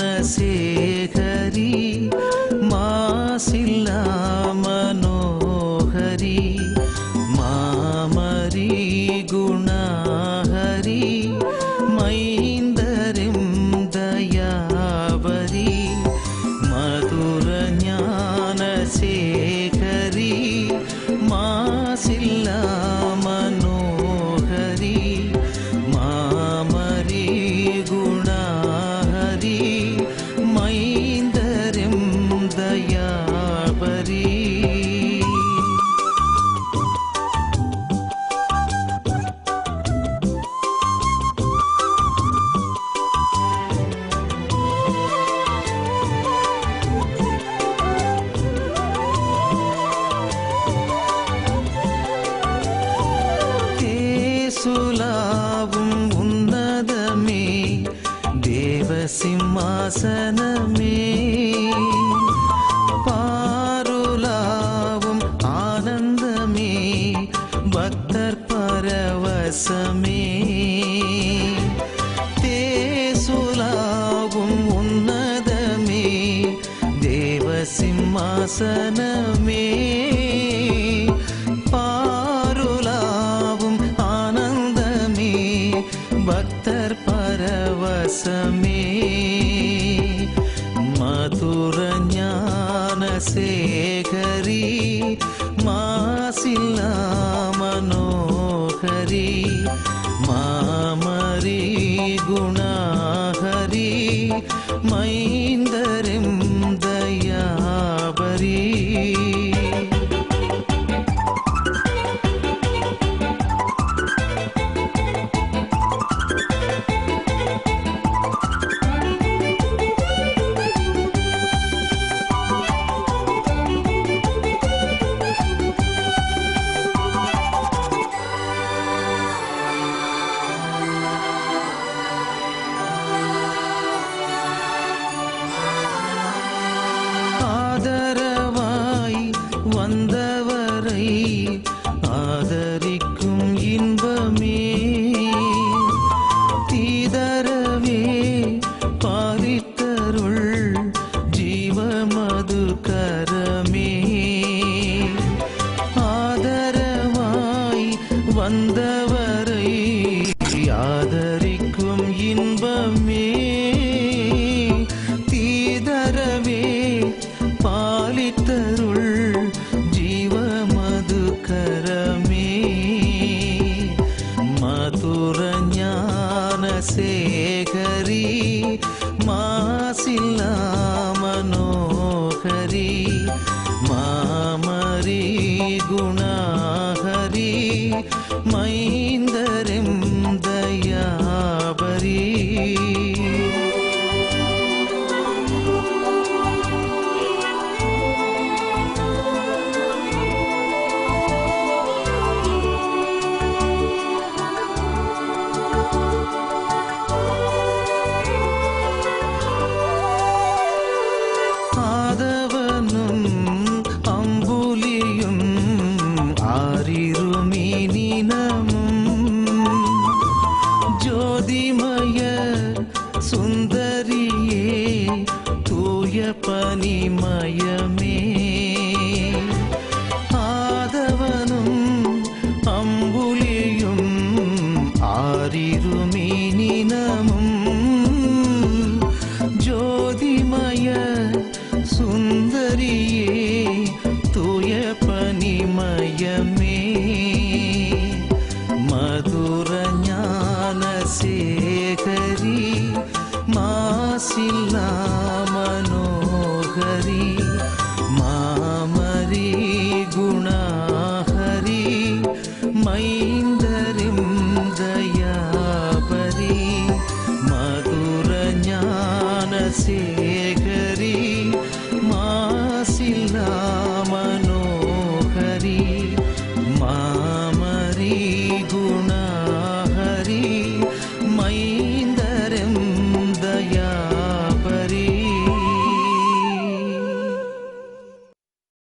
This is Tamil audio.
ഗാനശേഖരി മാസില്ല മനോഹരി മാമരി ദയാവരി മധുര சிம்மாசனமே. பாருலாவும் ஆனந்தமே. பக்தர் பரவசமே. தேசுலாவும் உன்னதமே. தேவ சிம்மாசனமே. पर्वसमे मधुरज्ञानेखरि मासिल् मनोहरी வந்தவரை मरि गुण हरि मै ஜோதிமய சுந்தரியே தூய பனிமயமே. ஆதவனும் அம்புலியும் ஆரிருமீனினமும். ஜோதிமய சுந்தரியே தூய பனிமயமே. மதுர ஞான சேகரி ilna